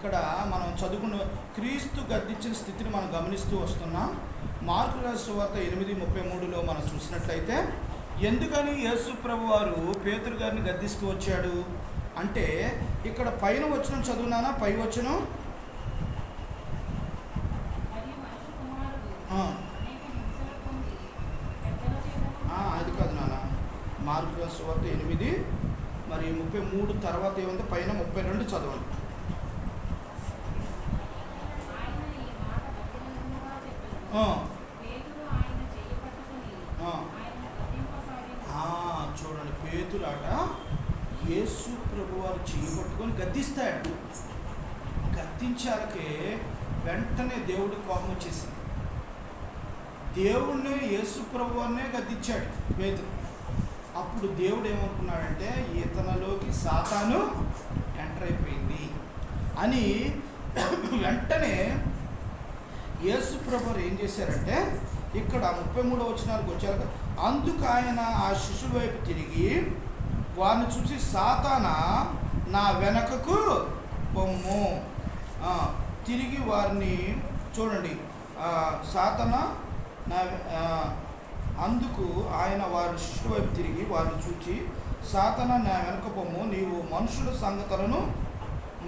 ఇక్కడ మనం చదువుకున్న క్రీస్తు గద్దించిన స్థితిని మనం గమనిస్తూ వస్తున్నాం. మార్కు రాసు వార్త ఎనిమిది ముప్పై మూడులో మనం చూసినట్లయితే ఎందుకని యేసు ప్రభు వారు పేతురు గారిని గద్దిస్తూ వచ్చాడు? అంటే ఇక్కడ పైన వచ్చిన చదువునానా పై వచ్చిన అది కాదు నాన్న. మార్కు రాసిన సువార్త ఎనిమిది మరి ముప్పై మూడు తర్వాత ఏముంది? పైన ముప్పై రెండు చదవండి ఆయన ఈ మాట బహిరంగంగా చెప్పెను. ఆ, పేతురు ఆయన చెయ్యి పట్టుకుని ఆ. ఆయనను గద్దింపసాగాను. ఆ, చూడండి పేతురాట ప్రభువారు ప్రభు వారు చేయబట్టుకొని గద్దిస్తాడు. గద్దించాలకే వెంటనే దేవుడు కోపం వచ్చేసింది. దేవుణ్ణి యేసు ప్రభు గద్దించాడు పేతురు. అప్పుడు దేవుడు ఏమనుకున్నాడంటే ఇతనలోకి సాతాను ఎంటర్ అయిపోయింది అని వెంటనే యేసు ప్రభు ఏం చేశారంటే ఇక్కడ ముప్పై మూడో వచనాలకు వచ్చారు అందుకు ఆయన ఆ శిశువు వైపు తిరిగి వారిని చూసి సాతాన నా వెనకకు పొమ్ము. తిరిగి వారిని చూడండి. సాతన నా అందుకు ఆయన వారి శిశువు వైపు తిరిగి వారిని చూచి సాతన నా వెనుక పొమ్ము. నీవు మనుషుల సంగతులను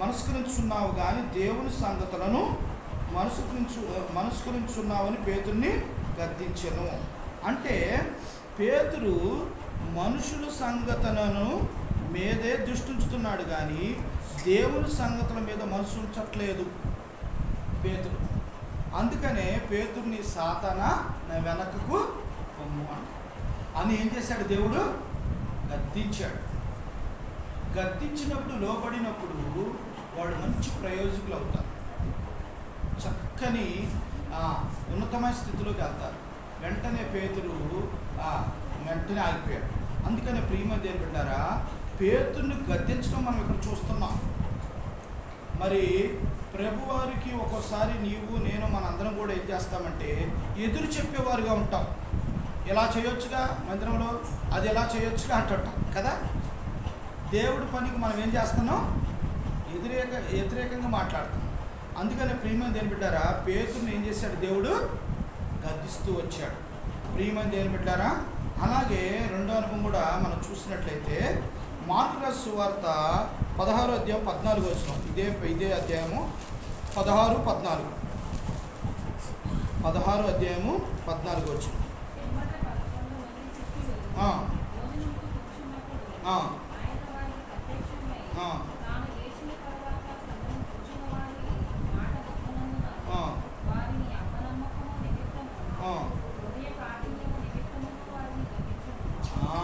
మనస్కరించున్నావు కానీ దేవుని సంగతులను మనసుకరించు మనస్కరించున్నావని పేతుడిని గద్దించను. అంటే పేతురు మనుషుల సంగతులను మీదే దృష్టి ఉంచుతున్నాడు కానీ దేవుని సంగతుల మీద మనసు ఉంచట్లేదు. పేతుడు అందుకనే పేతుడిని సాతన నా వెనకకు పొమ్ము అని. ఏం చేశాడు దేవుడు? గద్దించాడు. గద్దించినప్పుడు లోపడినప్పుడు వాడు మంచి ప్రయోజకులు అవుతారు. చక్కని ఆ, ఉన్నతమైన స్థితిలోకి వెళ్తారు. వెంటనే పేతుడు ఆ, వెంటనే ఆగిపోయాడు. అందుకనే ప్రియమ దేని పెట్టారా? పేతుర్ని గద్దించడం మనం ఇక్కడ చూస్తున్నాం. మరి ప్రభువారికి ఒక్కోసారి నీవు నేను మనందరం కూడా ఏం చేస్తామంటే ఎదురు చెప్పేవారుగా ఉంటాం. ఎలా చేయొచ్చుగా మందిరంలో? అది ఎలా చేయొచ్చుగా అంటుంటాం కదా? దేవుడి పనికి మనం ఏం చేస్తున్నాం? వ్యతిరేక వ్యతిరేకంగా మాట్లాడుతున్నాం. అందుకనే ప్రియమని దేని బిడ్డారా పేతుని ఏం చేశాడు? దేవుడు గద్దిస్తూ వచ్చాడు. ప్రియమని దేని బిడ్డారా అలాగే రెండో అనుభవం కూడా మనం చూసినట్లయితే మార్కురాజ్ వార్త పదహారు అధ్యాయం పద్నాలుగు వచ్చిన ఇదే ఇదే అధ్యాయము పదహారు పద్నాలుగు. పదహారు అధ్యాయము పద్నాలుగు వచ్చిన ఆ. భోజనముకు కూర్చున్నప్పుడు ఆ. ఆయన వారికి ప్రత్యక్షమై ఆ. తాను లేచిన తరువాత సంఘం కూర్చున్న వారి మాట నమ్మనందున ఆ. వారిని అపనమ్మకము నిమిత్తము ఆ. హృదయ కాఠిన్యము నిమిత్తము వారిని గద్దించును. ఆ,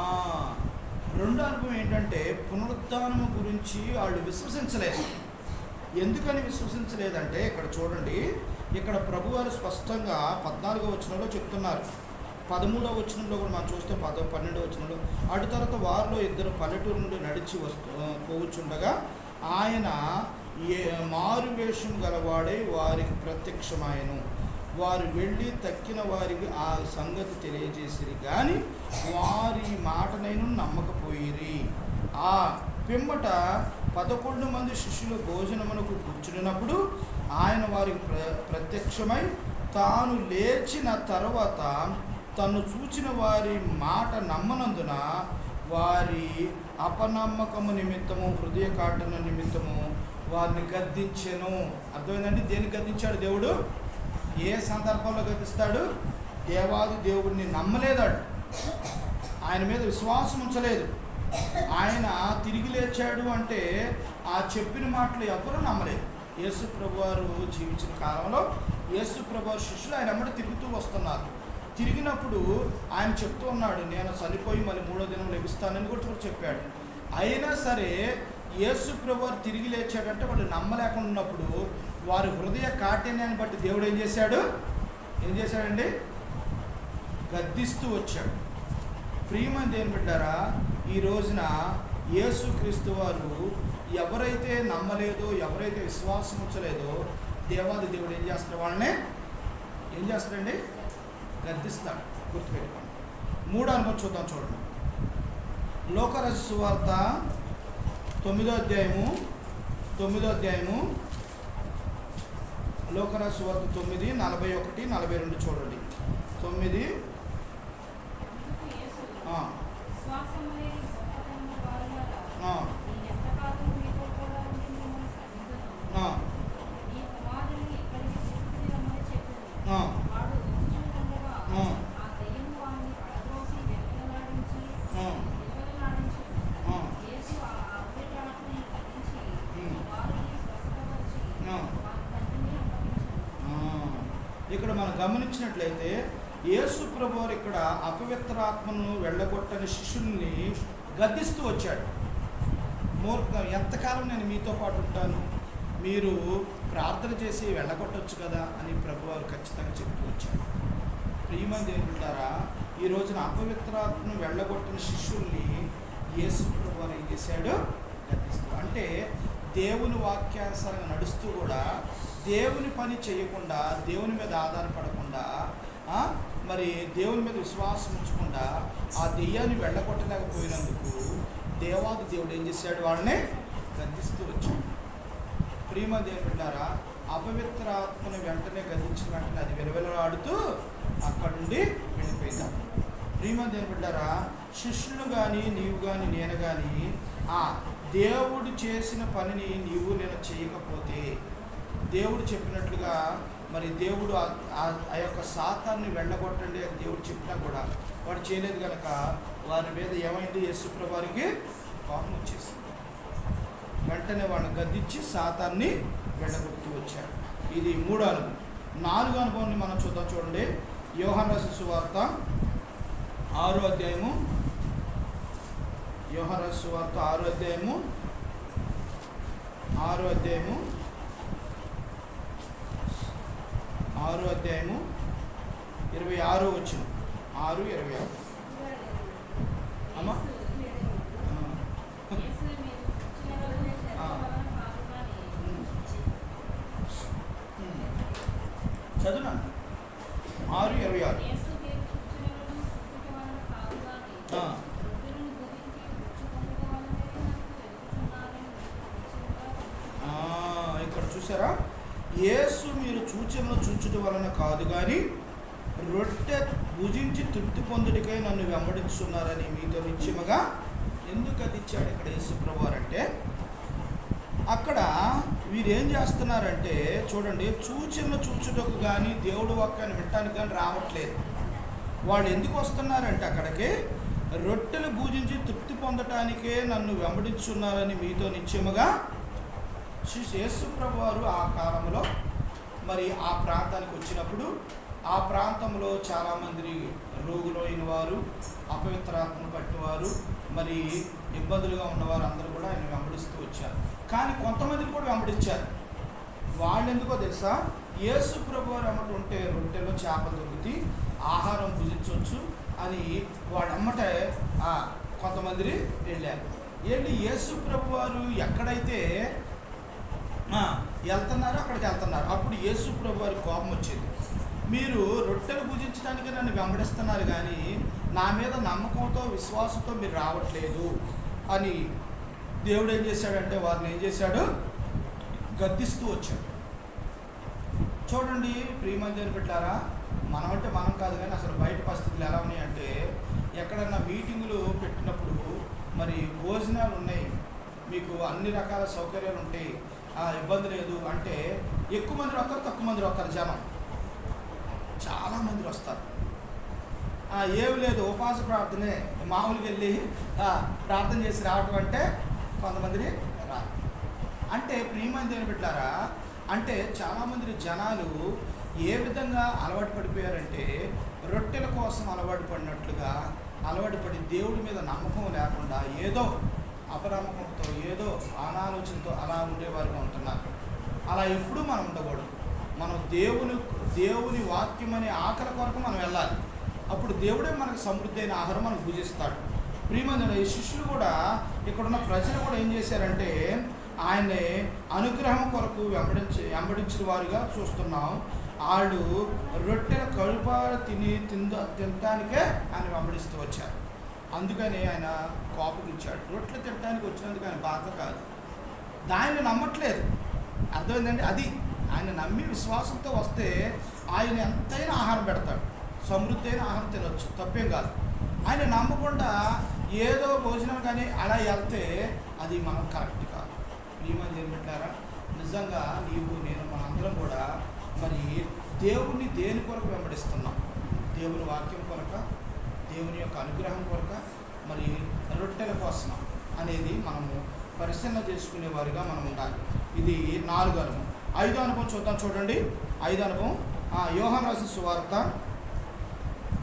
రెండో అనుభవం ఏంటంటే పునరుద్ధానము గురించి వాళ్ళు విశ్వసించలేదు. ఎందుకని విశ్వసించలేదంటే ఇక్కడ చూడండి ఇక్కడ ప్రభువారు స్పష్టంగా పద్నాలుగో వచనంలో చెప్తున్నారు. పదమూడవ వచనంలో కూడా మనం చూస్తే పద పన్నెండవ వచనంలో అటు తర్వాత వారిలో ఇద్దరు పల్లెటూరు నుండి నడిచి వస్తూ పోవచ్చుండగా ఆయన ఏ మారు వేషం గలవాడే వారికి ప్రత్యక్షమాయను. వారు వెళ్ళి తక్కిన వారికి ఆ సంగతి తెలియజేసిరి కానీ వారి మాటనైనా నమ్మకపోయిరి. ఆ పిమ్మట పదకొండు మంది శిష్యులు భోజనమునకు కూర్చున్నప్పుడు ఆయన వారికి ప్ర ప్రత్యక్షమై తాను లేచిన తర్వాత తను చూచిన వారి మాట నమ్మనందున వారి అపనమ్మకము నిమిత్తము హృదయ కాటన నిమిత్తము వారిని గద్దించెను. అర్థమైందండి? దేన్ని గద్దించాడు దేవుడు? ఏ సందర్భంలో గద్దిస్తాడు? దేవాది దేవుడిని నమ్మలేదాడు. ఆయన మీద విశ్వాసం ఉంచలేదు. ఆయన తిరిగి లేచాడు అంటే ఆ చెప్పిన మాటలు ఎవరూ నమ్మలేదు. యేసు ప్రభువారు జీవించిన కాలంలో యేసు ప్రభువారు శిష్యులు ఆయన అమ్మడి తిరుగుతూ వస్తున్నారు. తిరిగినప్పుడు ఆయన చెప్తూ ఉన్నాడు నేను చనిపోయి మళ్ళీ మూడో దినం లభిస్తానని కూడా చెప్పాడు. అయినా సరే యేసు ప్రభువారు తిరిగి లేచాడంటే వాళ్ళు నమ్మలేకుండా ఉన్నప్పుడు వారి హృదయ కాఠిన్యాన్ని బట్టి దేవుడు ఏం చేశాడు? ఏం చేశాడండి? గద్దిస్తూ వచ్చాడు. ప్రియమని దేని బిడ్డారా ఈ రోజున యేసుక్రీస్తు వారు ఎవరైతే నమ్మలేదో ఎవరైతే విశ్వాసం ఉంచలేదో దేవాది దేవుడు ఏం చేస్తారు వాళ్ళని ఏం చేస్తారండి గర్దిస్తాడు గుర్తుపెట్టుకోండి. మూడో అనుభవం చూద్దాం చూడండి. లోకరస వార్త తొమ్మిదో అధ్యాయము తొమ్మిదో అధ్యాయము లోకరాశి వార్త తొమ్మిది నలభై ఒకటి నలభై రెండు చూడండి. తొమ్మిది ఇక్కడ మనం గమనించినట్లయితే యేసు ప్రభువారు ఇక్కడ విడగొట్టని శిష్యుల్ని గద్దిస్తూ వచ్చాడు. మూర్ఖం ఎంతకాలం నేను మీతో పాటు ఉంటాను? మీరు ప్రార్థన చేసి వెళ్ళగొట్టచ్చు కదా? అని ప్రభువారు ఖచ్చితంగా చెప్తూ వచ్చాడు ప్రియమంది దేవుంటారా ఈ రోజున అపవిత్రాత్మను వెళ్ళగొట్టిన శిష్యుల్ని యేసు ప్రభువారు ఏం చేశాడు? గద్దిస్తూ అంటే దేవుని వాక్యానుసారంగా నడుస్తూ కూడా దేవుని పని చేయకుండా దేవుని మీద ఆధారపడకుండా మరి దేవుని మీద విశ్వాసం ఉంచకుండా ఆ దెయ్యాన్ని వెళ్ళగొట్టలేకపోయినందుకు దేవాది దేవుడు ఏం చేశాడు? వాళ్ళని గద్దిస్తూ వచ్చాడు. ప్రేమ దేవుడారా అపవిత్ర ఆత్మను వెంటనే గద్దించిన వెంటనే అది విలవిలలాడుతూ అక్కడి నుండి వెళ్ళిపోయింది. ప్రేమ దేవుడారా శిష్యులు కానీ నీవు కానీ నేను కానీ ఆ దేవుడు చేసిన పనిని నీవు నేను చేయకపోతే దేవుడు చెప్పినట్లుగా మరి దేవుడు ఆ- ఆ- యొక్క శాతాన్ని వెళ్ళగొట్టండి అని దేవుడు చెప్పినా కూడా వాడు చేయలేదు కనుక వారి మీద ఏమైంది? యేసుప్రభు వారికి కోపం వచ్చేసింది. వెంటనే వాడిని గద్దించి శాతాన్ని వెళ్ళగొట్టి వచ్చాడు ఇది మూడు అనుభవం. నాలుగు అనుభవాన్ని మనం చూద్దాం చూడండి. యోహాన్ రసు వార్త ఆరో అధ్యాయము. యోహాన్ రసు వార్త ఆరో అధ్యాయము. ఆరో అధ్యాయము. ఆరు అధ్యాయము ఇరవై ఆరు వచ్చిన ఆరు ఇరవై ఆరు అమ్మా? ఆ, యేసు మీరు చూచినవలనే చేతవలన కాదు గాని, ఉమ్. చదువునా ఆరు ఇరవై ఆరు యేసు మీరు చూచినవలనే చూచుట వలన కాదు గాని, ఆ. వృద్ధులను గురించి పుచ్చుకొనుట వలనే నాకు వెలుగుచున్నారని నిశ్చయముగా ఆ, ఇక్కడ చూసారా యేసు మీరు సూచనలు చూచుట వలన కాదు కానీ రొట్టె భుజించి తృప్తి పొందుడికై నన్ను చూస్తున్నారని మీతో నిశ్చయముగా ఎందుకు అది ఇచ్చాడు ఇక్కడ యేసు అంటే? అక్కడ వీరేం చేస్తున్నారంటే చూడండి చూచిన చూచుటకు కానీ దేవుడు వాక్యాన్ని వినటానికి కానీ రావట్లేదు. వాళ్ళు ఎందుకు వస్తున్నారంటే అక్కడికి? రొట్టెలు పూజించి తృప్తి పొందటానికే నన్ను వెంబడించున్నారని మీతో నిశ్చయముగా శ్రీ యేసుప్రభు వారు ఆ కాలంలో మరి ఆ ప్రాంతానికి వచ్చినప్పుడు ఆ ప్రాంతంలో చాలామంది రోగులైన వారు అపవిత్రాత్మను పట్టినవారు మరి ఇబ్బందులుగా ఉన్నవారు అందరూ కూడా ఆయన వెంబడిస్తూ వచ్చారు. కానీ కొంతమందిని కూడా వెంబడించారు. వాళ్ళు ఎందుకో తెలుసా? యేసు ప్రభు వారు అమ్మట ఉంటే రొట్టెలో చేపలు దొరికి ఆహారం భుజించవచ్చు అని వాళ్ళమ్మటే కొంతమంది వెళ్ళారు. ఏంటి యేసు ప్రభు వారు ఎక్కడైతే వెళ్తున్నారో అక్కడికి వెళ్తున్నారు. అప్పుడు యేసు ప్రభు వారి కోపం వచ్చింది. మీరు రొట్టెలు పూజించడానికి నన్ను వెంబడిస్తున్నారు కానీ నా మీద నమ్మకంతో విశ్వాసంతో మీరు రావట్లేదు అని దేవుడు ఏం చేశాడంటే వారిని ఏం చేశాడు? గద్దిస్తూ వచ్చాడు. చూడండి ప్రియమందిని పెట్టారా మనం అంటే మనం కాదు కానీ అసలు బయట పరిస్థితులు ఎలా ఉన్నాయంటే ఎక్కడన్నా మీటింగులు పెట్టినప్పుడు మరి భోజనాలు ఉన్నాయి మీకు అన్ని రకాల సౌకర్యాలు ఉంటాయి ఆ ఇబ్బంది లేదు అంటే ఎక్కువ మంది వస్తారు తక్కువ మంది వస్తారు జనం. చాలా మంది వస్తారు. ఏం ఏమి లేదు ఉపాస ప్రార్థనే. మామూలుగా వెళ్ళి ప్రార్థన చేసి రావటం అంటే కొంతమందిని రా అంటే ప్రియమంది అని పెట్టారా అంటే చాలామంది జనాలు ఏ విధంగా అలవాటు పడిపోయారంటే రొట్టెల కోసం అలవాటు పడినట్లుగా అలవాటు పడి దేవుడి మీద నమ్మకం లేకుండా ఏదో అపనమ్మకంతో ఏదో అనాలోచనతో అలా ఉండేవారుగా ఉంటున్నారు. అలా ఎప్పుడూ మనం ఉండకూడదు. మనం దేవుని దేవుని వాక్యం అనే ఆకలి కొరకు మనం వెళ్ళాలి. అప్పుడు దేవుడే మనకు సమృద్ధి అయిన ఆహారం మనం పూజిస్తాడు. ప్రియమందుల ఈ శిష్యులు కూడా ఇక్కడున్న ప్రజలు కూడా ఏం చేశారంటే ఆయన్ని అనుగ్రహం కొరకు వెంబడించి వెంబడించిన వారుగా చూస్తున్నాం. వాళ్ళు రొట్టెల కడుప తిని తింద తినటానికే ఆయన వెంబడిస్తూ వచ్చారు. అందుకని ఆయన కోపగించాడు. రొట్టెలు తినడానికి వచ్చినందుకు ఆయన బాధ కాదు. దాన్ని నమ్మట్లేదు. అర్థమైందండి? అది ఆయన నమ్మి విశ్వాసంతో వస్తే ఆయన ఎంతైనా ఆహారం పెడతాడు. సమృద్ధి అయిన ఆహారం తినొచ్చు. తప్పేం కాదు. ఆయన నమ్మకుండా ఏదో భోజనం కానీ అలా వెళ్తే అది మనం కరెక్ట్ కాదు. నియమం జరిగినట్లారా నిజంగా నీవు నేను మనందరం కూడా మరి దేవుణ్ణి దేని కొరకు వెంబడిస్తున్నాం? దేవుని వాక్యం కొరక దేవుని యొక్క అనుగ్రహం కొరక మరి రొట్టెల కోసం అనేది మనము పరిశీలన చేసుకునే వారిగా మనం ఉండాలి. ఇది నాలుగు అనుభవం. ఐదో అనుభవం చూద్దాం చూడండి. ఐదో అనుభవం. యోహన్ రాసి సువార్త.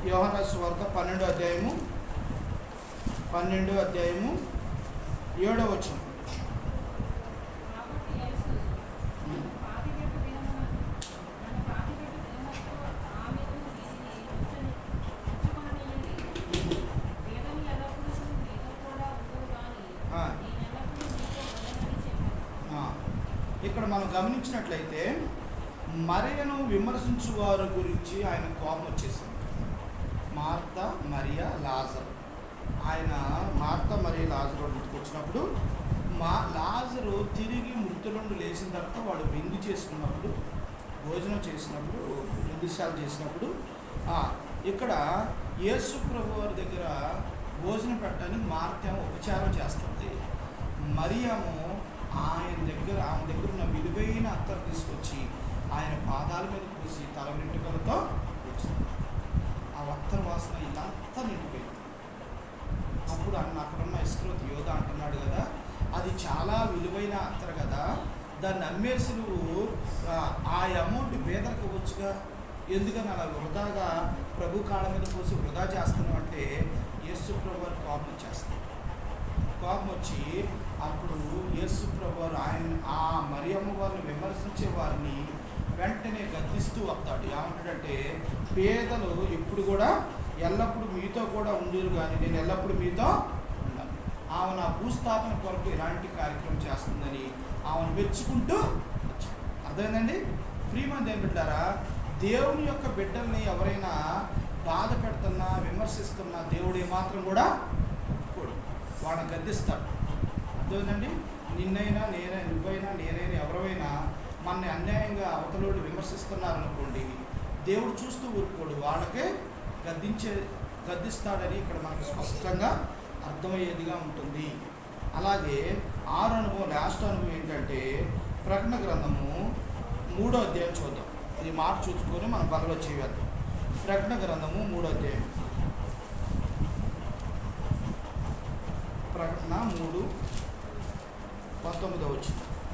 యోహన్ రాసి సువార్త పన్నెండో అధ్యాయము. పన్నెండో అధ్యాయము. ఏడో వచ్చింది కాబట్టి యేసు నన్ను పాతిపెట్టు దినమున నన్ను పాతిపెట్టు దినమునకు ఆమెను వీరిని ఉంచని ఉంచుకొననీయండి. వేదం ఎల్లప్పుడూ మీతో కూడా ఉండును గాని ఆ. నేను ఎల్లప్పుడూ మీతో ఉండనని చెప్పాను. ఆ, ఇక్కడ మనం గమనించినట్లయితే మరియను వారి గురించి ఆయన కోపం వచ్చేసింది. Martha Maria Lazar. ఆయన మార్త మరియా లాజర్ ఇంటికి వచ్చినప్పుడు మా లాజరు తిరిగి మృతుల లేచిన తర్వాత వాడు విందు చేసుకున్నప్పుడు భోజనం చేసినప్పుడు విందుశాల చేసినప్పుడు ఇక్కడ యేసు ప్రభు వారి దగ్గర భోజనం పెట్టడానికి మార్తేమో ఉపచారం చేస్తుంది. మరియము ఆయన దగ్గర ఆమె దగ్గర ఉన్న విలువైన అత్తరు తీసుకొచ్చి ఆయన పాదాల మీద పూసి తల వెంట్రుకలతో ఆ అత్తరు వాసన ఇదంతా నిండిపోయింది. అప్పుడు అన్న అక్కడున్న ఇస్క్రోత్ యోధ అంటున్నాడు కదా అది చాలా విలువైన అత్తరు కదా దాన్ని అమ్మేసి నువ్వు ఆ, అమౌంట్ పేదలకు ఇవ్వచ్చుగా? ఎందుకని అలా వృధాగా ప్రభు కాళ్ళ మీద పోసి వృధా చేస్తున్నావు అంటే యేసు ప్రభు కోపం వచ్చేస్తుంది. కోపం వచ్చి అప్పుడు యేసు ప్రభు ఆయన ఆ మరియమ్మ వారిని విమర్శించే వారిని వెంటనే గద్దిస్తూ వస్తాడు. ఏమంటాడంటే పేదలు ఎప్పుడు కూడా ఎల్లప్పుడూ మీతో కూడా ఉండేరు కానీ నేను ఎల్లప్పుడూ మీతో ఉన్నాను ఆమె నా భూస్థాపన కొరకు ఇలాంటి కార్యక్రమం చేస్తుందని ఆమెను మెచ్చుకుంటూ వచ్చాడు. అర్థమైందండి? ప్రియమంది ఏం పెట్టారా దేవుని యొక్క బిడ్డల్ని ఎవరైనా బాధ పెడుతున్నా విమర్శిస్తున్నా దేవుడు ఏమాత్రం కూడా ఒప్పుకోడు. వాడిని గద్దిస్తాడు. అర్థమైందండి? నిన్నైనా నేనైనా నువ్వైనా నేనైనా ఎవరైనా మనని అన్యాయంగా అవతలోడు విమర్శిస్తున్నారనుకోండి దేవుడు చూస్తూ ఊరుకోడు. వాళ్ళకే గద్దించే గద్దిస్తాడని ఇక్కడ మనకు స్పష్టంగా అర్థమయ్యేదిగా ఉంటుంది. అలాగే ఆరు అనుభవం లాస్ట్ అనుభవం ఏంటంటే ప్రకటన గ్రంథము మూడో అధ్యాయం చూద్దాం. ఇది మాట చూసుకొని మనం బలలో చేయవద్దాం ప్రకటన గ్రంథము మూడో అధ్యాయం. ప్రకటన మూడు పంతొమ్మిదో వచ్చింది మూడో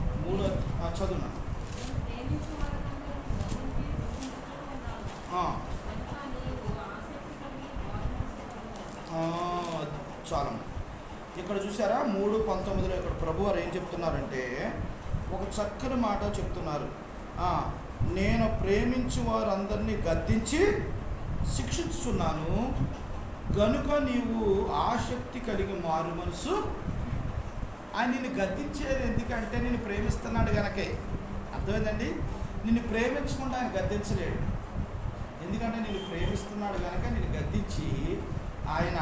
ఆ, చదువునా నేను ప్రేమించు వారందరూ గమనించి దూషించుతూ ఉన్నాను. ఆ, కనుక నీవు ఆసక్తి కలిగి మారుమనస్సు ఆ, చాలా. ఇక్కడ చూసారా? మూడు పంతొమ్మిదిలో ఇక్కడ ప్రభు వారు ఏం చెప్తున్నారంటే ఒక చక్కని మాట చెప్తున్నారు. నేను ప్రేమించు వారందరినీ గద్దించి శిక్షిస్తున్నాను గనుక నీవు ఆసక్తి కలిగి మారు మనసు ఆయన నిన్ను గద్దించేది ఎందుకంటే నేను ప్రేమిస్తున్నాడు కనుకే అర్థమైందండి? నిన్ను ప్రేమించకుండా ఆయన గద్దించలేడు. ఎందుకంటే నేను ప్రేమిస్తున్నాడు కనుక నేను గద్దించి ఆయన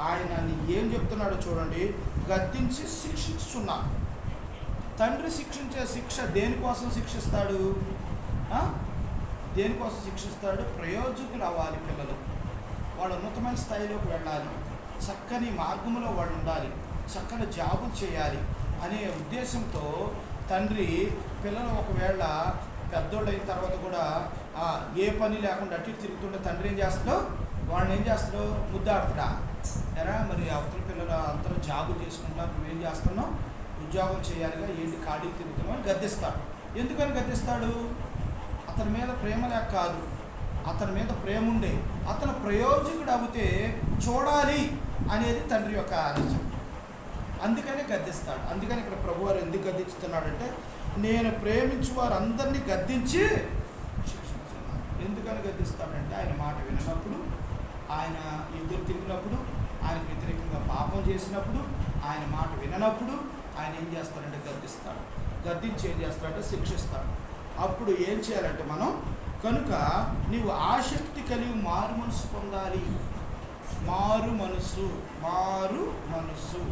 ఆయన ఏం చెప్తున్నాడో చూడండి. గద్దించి శిక్షించుచున్నా తండ్రి శిక్షించే శిక్ష దేనికోసం శిక్షిస్తాడు? దేనికోసం శిక్షిస్తాడు? ప్రయోజకులు అవ్వాలి పిల్లలు. వాళ్ళు ఉన్నతమైన స్థాయిలోకి వెళ్ళాలి. చక్కని మార్గంలో వాళ్ళు ఉండాలి. చక్కని జాబులు చేయాలి అనే ఉద్దేశంతో తండ్రి పిల్లలు ఒకవేళ పెద్దోళ్ళు అయిన తర్వాత కూడా ఏ పని లేకుండా అటు ఇటు తిరుగుతుంటే తండ్రి ఏం చేస్తాడో? వాళ్ళని ఏం చేస్తాడో? ముద్దాడుతాడా? ఎరా మరి అవతల పిల్లలు అందరూ జాబులు చేసుకుంటున్నారు నువ్వేం చేస్తున్నావు? ఉద్యోగం చేయాలిగా ఏంటి ఖాళీకి తిరుగుతున్నావు అని గద్దిస్తాడు. ఎందుకని గద్దిస్తాడు? అతని మీద ప్రేమ లేక కాదు. అతని మీద ప్రేమ ఉండే. అతను ప్రయోజకుడు అవుతే చూడాలి అనేది తండ్రి యొక్క ఆలోచన. అందుకనే గద్దిస్తాడు. అందుకని ఇక్కడ ప్రభువారు ఎందుకు గద్దిస్తున్నాడంటే నేను ప్రేమించు వారందరినీ గద్దించి శిక్షిస్తున్నాను ఎందుకని గద్దిస్తాడంటే ఆయన మాట విననప్పుడు ఆయన ఎదురు తిరిగినప్పుడు ఆయనకు వ్యతిరేకంగా పాపం చేసినప్పుడు ఆయన మాట విననప్పుడు ఆయన ఏం చేస్తాడంటే గద్దిస్తాడు. గద్దించి ఏం చేస్తాడంటే శిక్షిస్తాడు. అప్పుడు ఏం చేయాలంటే మనం కనుక నీవు ఆసక్తి కలిగి మారు మనసు పొందాలి. మారు మనసు మారు మనసు.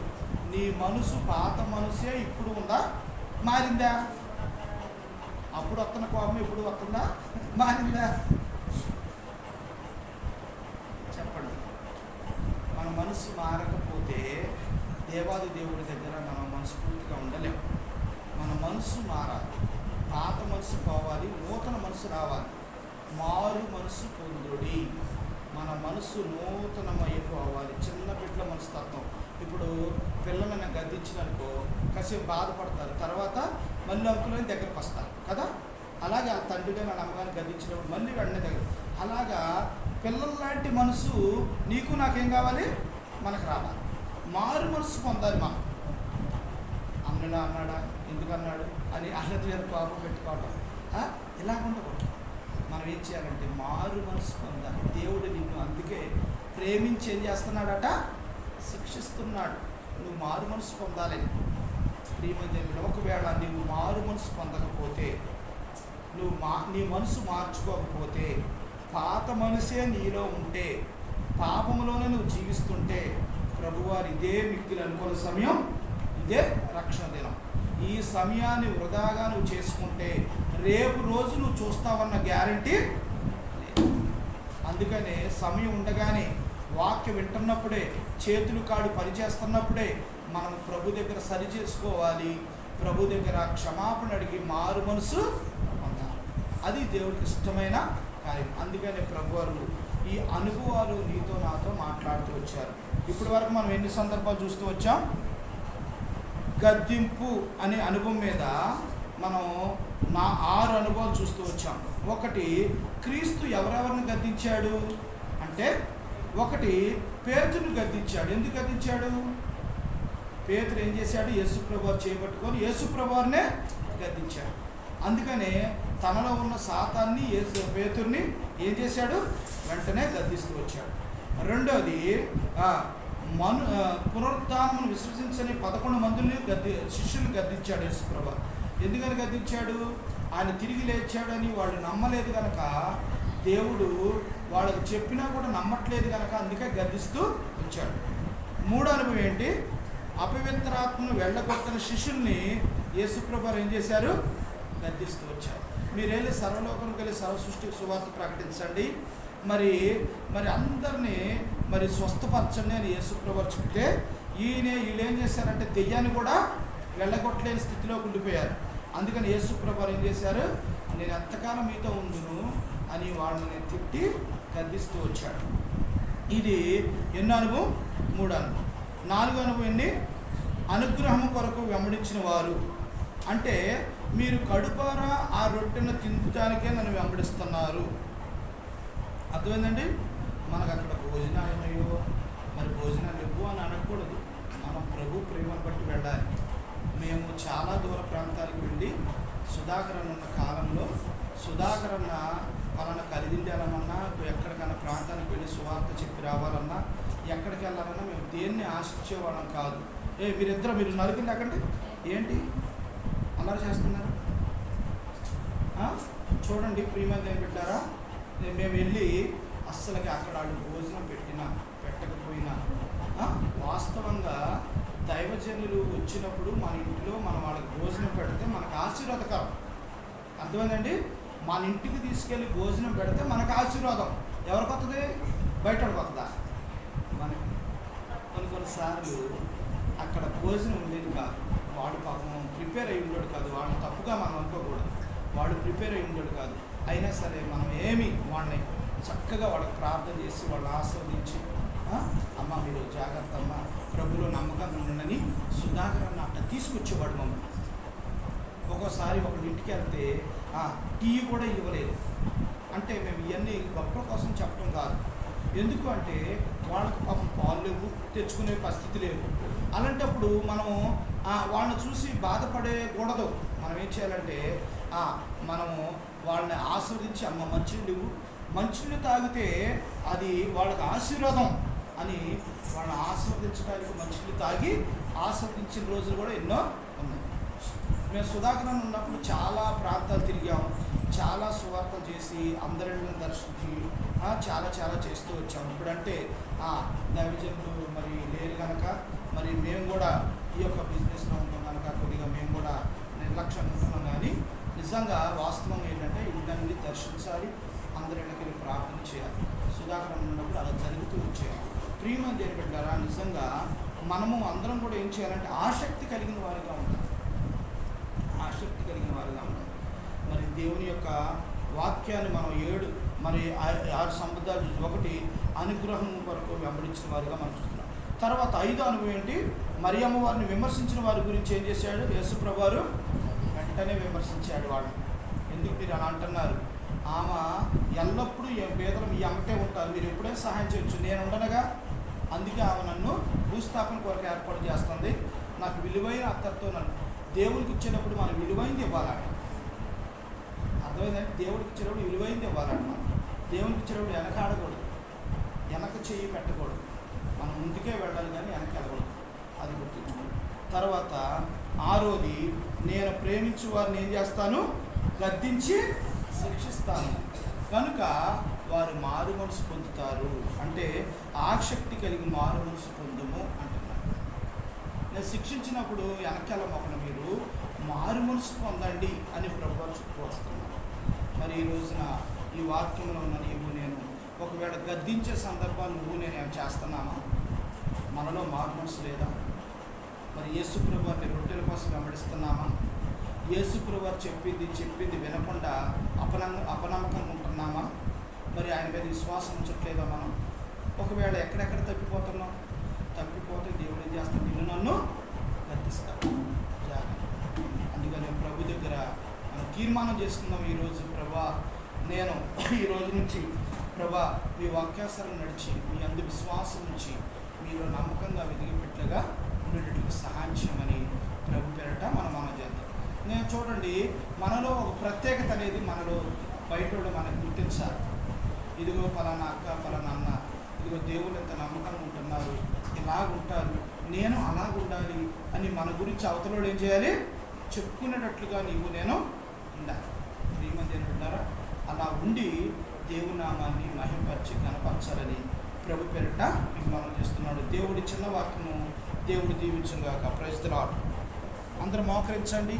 నీ మనసు పాత మనసే ఇప్పుడు ఉందా? మారిందా? అప్పుడు వస్తున్న కోపం ఇప్పుడు వస్తుందా? మారిందా? చెప్పండి. మన మనసు మారకపోతే దేవాది దేవుడి దగ్గర మనం మనస్ఫూర్తిగా ఉండలేం. మన మనసు మారాలి. పాత మనసు పోవాలి నూతన మనసు రావాలి. మారు మనసు పొందుడి. మన మనసు నూతనమైపోవాలి చిన్న బిడ్డల మనస్తత్వం. ఇప్పుడు పిల్లలను గద్దించిననుకో కాసేపు బాధపడతారు. తర్వాత మళ్ళీ అంకులని దగ్గరకు వస్తారు. కదా? అలాగే ఆ తండ్రిగా నా అమ్మగారిని గద్దించినప్పుడు మళ్ళీ వెంటనే దగ్గర అలాగా పిల్లల లాంటి మనసు నీకు నాకేం కావాలి? మనకు రావాలి. మారు మనసు పొందాలి మనం. అన్నడా అన్నాడా? ఎందుకు అన్నాడు? అని అన్నది మీద కోపం పెట్టుకోవడం ఇలా ఉండకూడదు. మనం ఏం చేయాలంటే మారు మనసు పొందాలి. దేవుడు నిన్ను అందుకే ప్రేమించి ఏం చేస్తున్నాడట? శిక్షిస్తున్నాడు. నువ్వు మారు మనసు పొందాలని శ్రీమందేవుడు ఒకవేళ నీవు మారు మనసు పొందకపోతే నువ్వు మా నీ మనసు మార్చుకోకపోతే పాత మనసే నీలో ఉంటే పాపంలోనే నువ్వు జీవిస్తుంటే ప్రభువారు ఇదే మిక్కులు అనుకున్న సమయం ఇదే రక్షణ దినం. ఈ సమయాన్ని వృధాగా నువ్వు చేసుకుంటే రేపు రోజు నువ్వు చూస్తావన్న గ్యారంటీ అందుకనే సమయం ఉండగానే వాక్యం వింటున్నప్పుడే చేతులు కాడు పనిచేస్తున్నప్పుడే మనం ప్రభు దగ్గర సరి చేసుకోవాలి. ప్రభు దగ్గర క్షమాపణ అడిగి మారు మనసు పొందాలి. అది దేవుడికి ఇష్టమైన కార్యం. అందుకనే ప్రభు వారు ఈ అనుభవాలు నీతో నాతో మాట్లాడుతూ వచ్చారు. ఇప్పటి వరకు మనం ఎన్ని సందర్భాలు చూస్తూ వచ్చాం? గద్దింపు అనే అనుభవం మీద మనం నా ఆరు అనుభవాలు చూస్తూ వచ్చాం. ఒకటి క్రీస్తు ఎవరెవరిని గద్దించాడు? అంటే ఒకటి పేతును గద్దించాడు. ఎందుకు గద్దించాడు? పేతురు ఏం చేశాడు? యేసుప్రభు చేపట్టుకొని యేసుప్రభునే గద్దించాడు. అందుకనే తనలో ఉన్న శాతాన్ని యేసు పేతుర్ని ఏం చేశాడు? వెంటనే గద్దిస్తూ వచ్చాడు. రెండోది మను ఆ, విశ్వసించని పదకొండు మందుల్ని గద్ది శిష్యులు గద్దించాడు యేసుప్రభ ఎందుకని గద్దించాడు? ఆయన తిరిగి లేచాడని వాళ్ళు నమ్మలేదు కనుక దేవుడు వాళ్ళకి చెప్పినా కూడా నమ్మట్లేదు కనుక అందుకే గర్దిస్తూ వచ్చాడు మూడో అనుభవం ఏంటి? అపవిత్రాత్మను వెళ్ళగొట్టిన శిష్యుల్ని యేసుప్రభారు ఏం చేశారు? గద్దిస్తూ వచ్చారు. మీరు వెళ్ళి సర్వలోకంకి వెళ్ళి సర్వ సువార్త ప్రకటించండి. మరి మరి అందరినీ మరి స్వస్థపరచండి అని యేసుప్రభారు చెప్తే ఈయన వీళ్ళు ఏం చేశారంటే దెయ్యాన్ని కూడా వెళ్ళగొట్టలేని స్థితిలోకి ఉండిపోయారు. అందుకని యేసుప్రభారు ఏం చేశారు? నేను ఎంతకాలం మీతో ఉందును అని వాళ్ళని తిట్టి గద్దిస్తూ వచ్చాడు. ఇది ఎన్నో అనుభవం? మూడు అనుభవం. నాలుగు అనుభవం ఏంటి అనుగ్రహం కొరకు వెంబడించిన వారు. అంటే మీరు కడుపారా ఆ రొట్టెను తినడానికే నన్ను వెంబడిస్తున్నారు. అర్థమైందండి? మనకు అక్కడ భోజనాలు ఉన్నాయో మరి భోజనాలు ఇవ్వు అని అనకూడదు. మనం ప్రభు ప్రేమను బట్టి వెళ్ళాలి. మేము చాలా దూర ప్రాంతాలకు వెళ్ళి సుధాకరన్ ఉన్న కాలంలో సుధాకరణ అన్న పలానా కలిదిండాలన్నా ఎక్కడికన్నా ప్రాంతానికి వెళ్ళి సువార్త చెప్పి రావాలన్నా ఎక్కడికి వెళ్ళాలన్నా మేము దేన్ని ఆశించేవాళ్ళం కాదు. ఏ మీరిద్దరు మీరు నలిపింది అక్కడి ఏంటి? అల్లరి చేస్తున్నారు? చూడండి ప్రియమంది ఏం పెట్టారా మేము వెళ్ళి అస్సలకి అక్కడ వాళ్ళు భోజనం పెట్టినా పెట్టకపోయినా వాస్తవంగా దైవజనులు వచ్చినప్పుడు మన ఇంటిలో మనం వాళ్ళకి భోజనం పెడితే మనకు ఆశీర్వాదకరం. అర్థమైందండి? మన ఇంటికి తీసుకెళ్ళి భోజనం పెడితే మనకు ఆశీర్వాదం. ఎవరికి వస్తుంది బయట వస్తుందా మనకి కొన్ని కొన్నిసార్లు అక్కడ భోజనం ఉండేది కాదు. వాడు పాపం ప్రిపేర్ అయి ఉండడు కాదు. వాడిని తప్పుగా మనం అనుకోకూడదు. వాడు ప్రిపేర్ అయి ఉండడు కాదు. అయినా సరే మనం ఏమి వాడిని చక్కగా వాళ్ళకి ప్రార్థన చేసి వాళ్ళని ఆస్వాదించి అమ్మ మీరు జాగ్రత్త అమ్మ ప్రభులో నమ్మకంగా ఉండని సుధాకర్ అన్న అట్ట తీసుకొచ్చేవాడు మమ్మల్ని. ఒక్కోసారి ఒకటి ఇంటికి వెళ్తే టీ కూడా ఇవ్వలేదు. అంటే మేము ఇవన్నీ గొప్పల కోసం చెప్పడం కాదు. ఎందుకు అంటే వాళ్ళకి పాపం పాలు లేవు తెచ్చుకునే పరిస్థితి లేవు. అలాంటప్పుడు మనం వాళ్ళని చూసి బాధపడేకూడదు. మనం ఏం చేయాలంటే మనము వాళ్ళని ఆస్వాదించి అమ్మ మంచినీళ్ళు మంచినీళ్ళు తాగితే అది వాళ్ళకి ఆశీర్వాదం అని వాళ్ళని ఆస్వాదించడానికి మంచినీళ్ళు తాగి ఆస్వాదించిన రోజులు కూడా ఎన్నో ఉన్నాయి. మేము సుధాకరన్ ఉన్నప్పుడు చాలా ప్రాంతాలు తిరిగాం చాలా సువార్తలు చేసి అందరిని దర్శించి చాలా చాలా చేస్తూ వచ్చాం ఇప్పుడంటే ఆ, దైవజనులు మరి లేరు కనుక మరి మేము కూడా ఈ యొక్క బిజినెస్లో ఉంటాం కనుక కొద్దిగా మేము కూడా నిర్లక్ష్యం ఉంటున్నాం. కానీ నిజంగా వాస్తవం ఏంటంటే ఇద్దరిని దర్శించాలి అందరికీ వెళ్ళి ప్రార్థన చేయాలి. సుధాకరం ఉన్నప్పుడు అలా జరుగుతూ వచ్చేయాలి ప్రియమని దేని పెట్టారా నిజంగా మనము అందరం కూడా ఏం చేయాలంటే ఆసక్తి కలిగిన వారిగా ఉండాలి ఆసక్తి కలిగిన వారిగా ఉండాలి మరి దేవుని యొక్క వాక్యాన్ని మనం ఏడు మరి ఆరు సంబంధాలు ఒకటి అనుగ్రహం వరకు వెంబడించిన వారిగా మనం చూస్తున్నాం. తర్వాత ఐదో అనుభవం ఏంటి? మరి అమ్మవారిని విమర్శించిన వారి గురించి ఏం చేశాడు? యేసుప్రభు వారు వెంటనే విమర్శించాడు వాళ్ళు ఎందుకు మీరు అలా అంటున్నారు? ఆమె ఎల్లప్పుడూ ఏ పేదలు మీ అమ్మటే ఉంటారు. మీరు ఎప్పుడైనా సహాయం చేయొచ్చు. నేను ఉండనగా అందుకే ఆమె నన్ను భూస్థాపన కొరకు ఏర్పాటు చేస్తుంది. నాకు విలువైన అత్తతో నన్ను దేవునికి ఇచ్చేటప్పుడు మనం విలువైంది ఇవ్వాలంట. అర్థమైందంటే దేవుడికి ఇచ్చేటప్పుడు విలువైంది ఇవ్వాలంట మనం దేవునికి ఇచ్చేటప్పుడు వెనకాడకూడదు వెనక చేయి పెట్టకూడదు. మనం ముందుకే వెళ్ళాలి కానీ వెనక్కి వెళ్ళకూడదు. అది గుర్తుంచుకోండి తర్వాత ఆరోది నేను ప్రేమించు వారిని ఏం చేస్తాను? గద్దించి శిక్షిస్తాను. కనుక వారు మారు మనసు పొందుతారు. అంటే ఆసక్తి కలిగి మారు మనసు పొందుము అంటున్నారు. నేను శిక్షించినప్పుడు వెనకాల మీరు మారు మనసు పొందండి అని ప్రభుత్వం చుట్టూ వస్తున్నారు మరి ఈ రోజున ఈ వాక్యంలో ఉన్న నీవు నేను ఒకవేళ గద్దించే సందర్భాలు నువ్వు నేను ఏం చేస్తున్నామా మనలో మారు లేదా? మరి యేసుప్రభు వారిని రొట్టెల కోసం వెంబడిస్తున్నామా? యేసుప్రభు వారు చెప్పింది చెప్పింది వినకుండా అపనంగ అపనమ్మకంగా ఉంటున్నామా? మరి ఆయన మీద విశ్వాసం ఉంచట్లేదా మనం? ఒకవేళ ఎక్కడెక్కడ తప్పిపోతున్నాం? తప్పిపోతే దేవుడు ఏం చేస్తాడు? నిన్ను నన్ను గద్దిస్తాడు. జాగ్రత్త. అందుకని ప్రభు దగ్గర తీర్మానం చేసుకుందాం ఈరోజు ప్రభా. నేను ఈ రోజు నుంచి ప్రభా మీ వాక్యాసరం నడిచి మీ అందు విశ్వాసం నుంచి మీరు నమ్మకంగా వెదిగిపెట్లుగా ఉండేటట్లుగా సహాయం చేయమని ప్రభు పేరట మనం మనం చేద్దాం. నేను చూడండి మనలో ఒక ప్రత్యేకత అనేది మనలో బయట మనకు గుర్తించాలి. ఇదిగో పలానా అక్క పలానా అన్న ఇదిగో దేవుడు ఎంత నమ్మకంగా ఉంటున్నారు ఇలాగుంటారు నేను అలాగుండాలి అని మన గురించి అవతలోడు ఏం చేయాలి? చెప్పుకునేటట్లుగా నీవు నేను ఉండాలి శ్రీమంది ఉంటారా అలా ఉండి దేవునామాన్ని మహింపరిచి కనపరచాలని ప్రభు పేరిట విజ్ఞానం చేస్తున్నాడు. దేవుడి చిన్న వాక్యము దేవుడు దీవించుగాక ప్రజలు అందరూ మోకరించండి